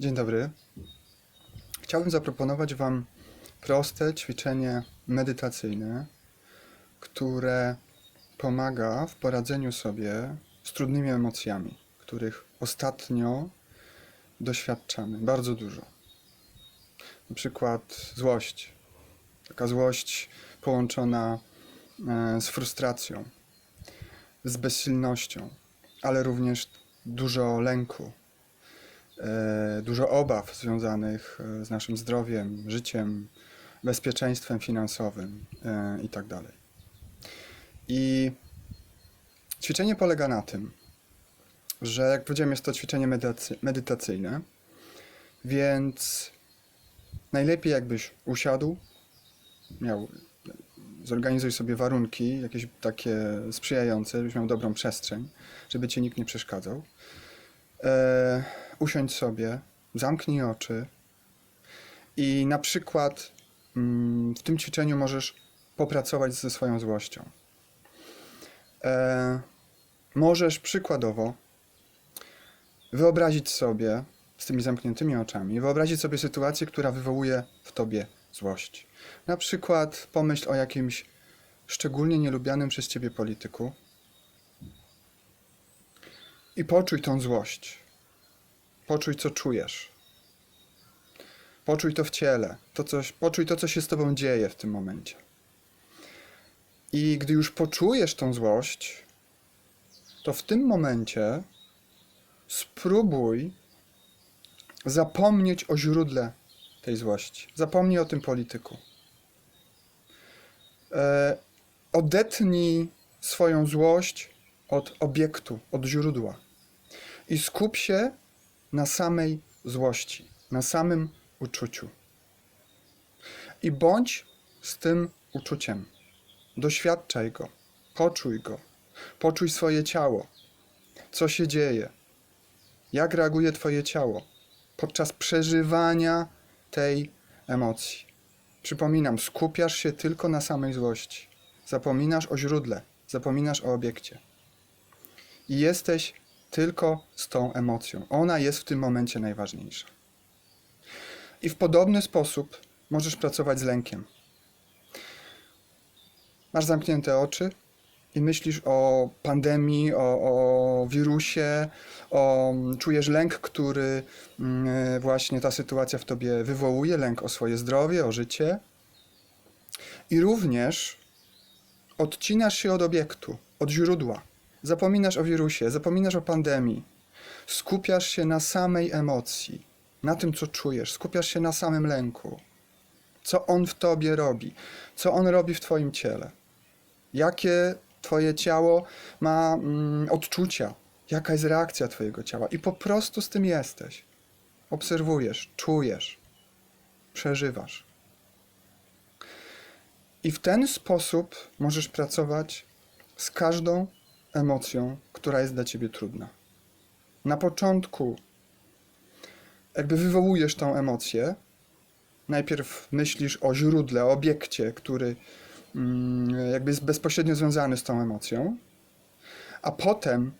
Dzień dobry. Chciałbym zaproponować Wam proste ćwiczenie medytacyjne, które pomaga w poradzeniu sobie z trudnymi emocjami, których ostatnio doświadczamy bardzo dużo. Na przykład złość. Taka złość połączona e, z frustracją, z bezsilnością, ale również dużo lęku, dużo obaw związanych e, z naszym zdrowiem, życiem, bezpieczeństwem finansowym e, itd. I ćwiczenie polega na tym, że jak powiedziałem, jest to ćwiczenie medytacy- medytacyjne, więc najlepiej jakbyś usiadł, miał, zorganizuj sobie warunki jakieś takie sprzyjające, żebyś miał dobrą przestrzeń, żeby cię nikt nie przeszkadzał. E, usiądź sobie, zamknij oczy i na przykład mm, w tym ćwiczeniu możesz popracować ze swoją złością. E, możesz przykładowo wyobrazić sobie z tymi zamkniętymi oczami, wyobrazić sobie sytuację, która wywołuje w tobie złość. Na przykład pomyśl o jakimś szczególnie nielubianym przez ciebie polityku i poczuj tą złość. Poczuj, co czujesz. Poczuj to w ciele. To coś, poczuj to, co się z tobą dzieje w tym momencie. I gdy już poczujesz tą złość, to w tym momencie spróbuj zapomnieć o źródle tej złości. Zapomnij o tym polityku. E, odetnij swoją złość od obiektu, od źródła i skup się na samej złości, na samym uczuciu. I bądź z tym uczuciem. Doświadczaj go, poczuj go, poczuj swoje ciało, co się dzieje, jak reaguje Twoje ciało podczas przeżywania tej emocji. Przypominam, skupiasz się tylko na samej złości. Zapominasz o źródle, zapominasz o obiekcie. I jesteś tylko z tą emocją. Ona jest w tym momencie najważniejsza. I w podobny sposób możesz pracować z lękiem. Masz zamknięte oczy i myślisz o pandemii, o, o wirusie, o, czujesz lęk, który mm, właśnie ta sytuacja w tobie wywołuje, lęk o swoje zdrowie, o życie. I również odcinasz się od obiektu, od źródła. Zapominasz o wirusie, zapominasz o pandemii. Skupiasz się na samej emocji, na tym, co czujesz, skupiasz się na samym lęku. Co on w tobie robi, co on robi w twoim ciele. Jakie twoje ciało ma mm, odczucia, jaka jest reakcja twojego ciała. I po prostu z tym jesteś. Obserwujesz, czujesz, przeżywasz. I w ten sposób możesz pracować z każdą emocją, która jest dla ciebie trudna. Na początku, jakby wywołujesz tą emocję, najpierw myślisz o źródle, o obiekcie, który mm, jakby jest bezpośrednio związany z tą emocją, a potem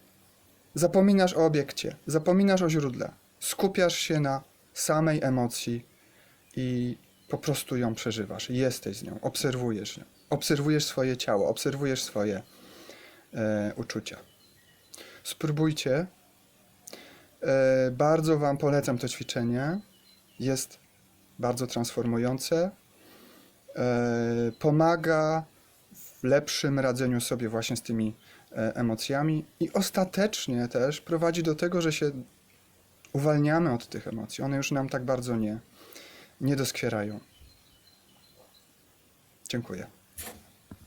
zapominasz o obiekcie, zapominasz o źródle, skupiasz się na samej emocji i po prostu ją przeżywasz. Jesteś z nią, obserwujesz ją, obserwujesz swoje ciało, obserwujesz swoje e, uczucia. Spróbujcie. E, bardzo Wam polecam to ćwiczenie. Jest bardzo transformujące. E, pomaga w lepszym radzeniu sobie właśnie z tymi e, emocjami i ostatecznie też prowadzi do tego, że się uwalniamy od tych emocji. One już nam tak bardzo nie, nie doskwierają. Dziękuję.